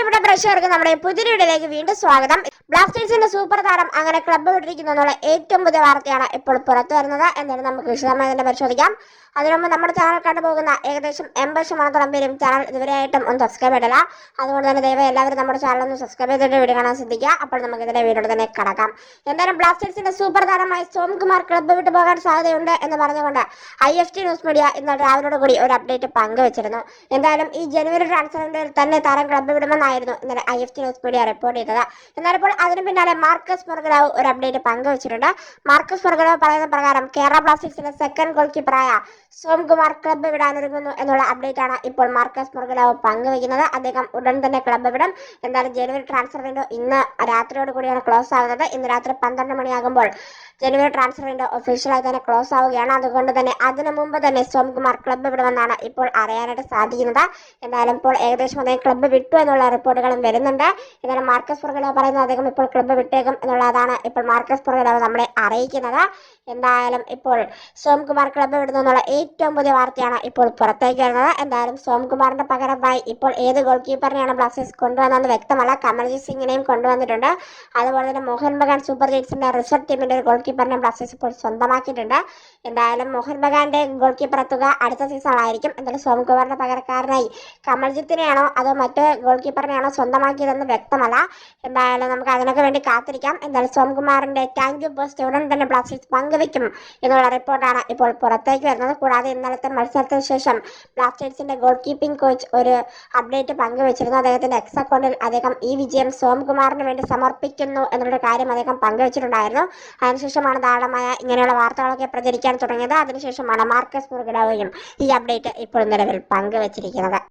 പ്രിയപ്പെട്ട പ്രേക്ഷകർക്ക് നമ്മുടെ പുതിയ വീഡിയോയിലേക്ക് വീണ്ടും സ്വാഗതം. ബ്ലാസ്റ്റേഴ്സിന്റെ സൂപ്പർ താരം അങ്ങനെ ക്ലബ്ബ് വിട്ടിരിക്കുന്നു എന്നുള്ള ഏറ്റവും പുതിയ വാർത്തയാണ് ഇപ്പോൾ പുറത്തു വരുന്നത്. എന്നാലും നമുക്ക് വിശദമായി തന്നെ പരിശോധിക്കാം. അതിനുമുമ്പ് നമ്മുടെ ചാനൽ കണ്ടുപോകുന്ന ഏകദേശം എൺപത് ശതമാനത്തോളം പേരും ചാനൽ ഇതുവരെയായിട്ടും ഒന്ന് സബ്സ്ക്രൈബ് ചെയ്തില്ല അതുകൊണ്ട് തന്നെ ദയവായി എല്ലാവരും നമ്മുടെ ചാനൽ ഒന്ന് സബ്സ്ക്രൈബ് ചെയ്തിട്ട് വീഡിയോ കാണാൻ ശ്രദ്ധിക്കുക. അപ്പോൾ നമുക്ക് ഇതിന്റെ വീഡിയോ തന്നെ കടക്കാം. എന്തായാലും ബ്ലാസ്റ്റേഴ്സിന്റെ സൂപ്പർ താരമായി സോംകുമാർ ക്ലബ്ബ് വിട്ടു പോകാൻ സാധ്യതയുണ്ട് എന്ന് പറഞ്ഞുകൊണ്ട് I F T news media ഇന്ന് രാവിലോട് കൂടി ഒരു അപ്ഡേറ്റ് പങ്കുവച്ചിരുന്നു. എന്തായാലും ഈ ജനുവരി ട്രാൻസ്ഫറിന്റെ തന്നെ താരം ക്ലബ്ബ് വിടുമെന്നായിരുന്നു ഇന്നലെ I F T news media report ചെയ്തത്. എന്നാൽ ഇപ്പോൾ അതിന് പിന്നാലെ മാർക്കസ് മുറുകലാവ് ഒരു അപ്ഡേറ്റ് പങ്കുവച്ചിട്ടുണ്ട്. മാർക്കസ് മുറുകലാവ് പറയുന്ന പ്രകാരം കേരള ബ്ലാസ്റ്റേഴ്സിന്റെ സെക്കൻഡ് ഗോൾ കീപ്പറായ സോംകുമാർ ക്ലബ്ബ് വിടാനൊരുങ്ങുന്നു എന്നുള്ള അപ്ഡേറ്റ് ആണ് ഇപ്പോൾ മാർക്കസ് മുറുകലാവ് പങ്കുവയ്ക്കുന്നത്. അദ്ദേഹം ഉടൻ തന്നെ ക്ലബ്ബ് വിടും. എന്തായാലും ജനുവരി ട്രാൻസ്ഫർ വിൻഡോ ഇന്ന് രാത്രിയോട് കൂടിയാണ് ക്ലോസ് ആവുന്നത്. ഇന്ന് രാത്രി പന്ത്രണ്ട് മണിയാകുമ്പോൾ ജനുവരി ട്രാൻസ്ഫർ വിൻഡോ ഒഫീഷ്യലായി തന്നെ ക്ലോസ് ആവുകയാണ്. അതുകൊണ്ട് തന്നെ അതിനു മുമ്പ് തന്നെ സോംകുമാർ ക്ലബ്ബ് വിടുമെന്നാണ് ഇപ്പോൾ അറിയാനായിട്ട് സാധിക്കുന്നത്. എന്തായാലും ഇപ്പോൾ ഏകദേശം അദ്ദേഹം ക്ലബ്ബ് വിട്ടു എന്നുള്ള റിപ്പോർട്ടുകളും വരുന്നുണ്ട്. എന്നാലും മാർക്കസ് പുറകലോ പറയുന്നത് അദ്ദേഹം ഇപ്പോൾ ക്ലബ്ബ് വിട്ടേക്കും എന്നുള്ളതാണ് ഇപ്പോൾ മാർക്കസ് പുറകലോ നമ്മളെ അറിയിക്കുന്നത്. എന്തായാലും ഇപ്പോൾ സോംകുമാർ ക്ലബ്ബ് വിടുന്നു എന്നുള്ള ഏറ്റവും പുതിയ വാർത്തയാണ് ഇപ്പോൾ പുറത്തേക്ക് വരുന്നത്. എന്തായാലും സോംകുമാറിന്റെ പകരമായി ഇപ്പോൾ ഏത് ഗോൾ കീപ്പറിനെയാണ് ബ്ലാസ്റ്റേഴ്സ് കൊണ്ടുവന്നതെന്ന് വ്യക്തമല്ല. കമൽജീത് സിംഗിനെയും കൊണ്ടുവന്നിട്ടുണ്ട്. അതുപോലെ തന്നെ മോഹൻ ബഗാൻ സൂപ്പർ ജെയിൻസിന്റെ റിസർവ് ടീമിന്റെ ഒരു ഗോൾ കീപ്പറിനെ ബ്ലാസ്റ്റേഴ്സ് ഇപ്പോൾ സ്വന്തമാക്കിയിട്ടുണ്ട്. എന്തായാലും മോഹൻ ബഗാന്റെ ഗോൾ കീപ്പർ എത്തുക അടുത്ത സീസണായിരിക്കും എന്തായാലും സോംകുമാറിന്റെ പകരക്കാരനായി കമൽജിത്തിനെയാണോ അതോ മറ്റ് ഗോൾ കീപ്പറിനെയാണോ സ്വന്തമാക്കിയതെന്ന് വ്യക്തമല്ല. എന്തായാലും നമുക്ക് അതിനൊക്കെ വേണ്ടി കാത്തിരിക്കാം. എന്തായാലും സോംകുമാറിന്റെ താങ്ക് യു പോസ്റ്റ് ഉടൻ തന്നെ ബ്ലാസ്റ്റേഴ്സ് പങ്കുവെക്കും എന്നുള്ള റിപ്പോർട്ടാണ് ഇപ്പോൾ പുറത്തേക്ക് വരുന്നത്. കൂടാതെ ഇന്നലത്തെ മത്സരത്തിന് ശേഷം ബ്ലാസ്റ്റേഴ്സിന്റെ ഗോൾ കീപ്പിംഗ് കോച്ച് ഒരു അപ്ഡേറ്റ് പങ്കുവച്ചിരുന്നു. അദ്ദേഹത്തിന്റെ എക്സ് അക്കൗണ്ടിൽ അദ്ദേഹം ഈ വിജയം സോംകുമാറിന് വേണ്ടി സമർപ്പിക്കുന്നു എന്നുള്ള കാര്യം അദ്ദേഹം പങ്കുവച്ചിട്ടുണ്ടായിരുന്നു. അതിനുശേഷമാണ് ധാരാളമായ ഇങ്ങനെയുള്ള വാർത്തകളൊക്കെ പ്രചരിക്കാൻ തുടങ്ങിയത്. അതിനുശേഷമാണ് മാർക്കസ് മുറുകിടാവുകയും ഈ അപ്ഡേറ്റ് ഇപ്പോൾ നിലവിൽ പങ്കുവച്ചിരിക്കുന്നത്.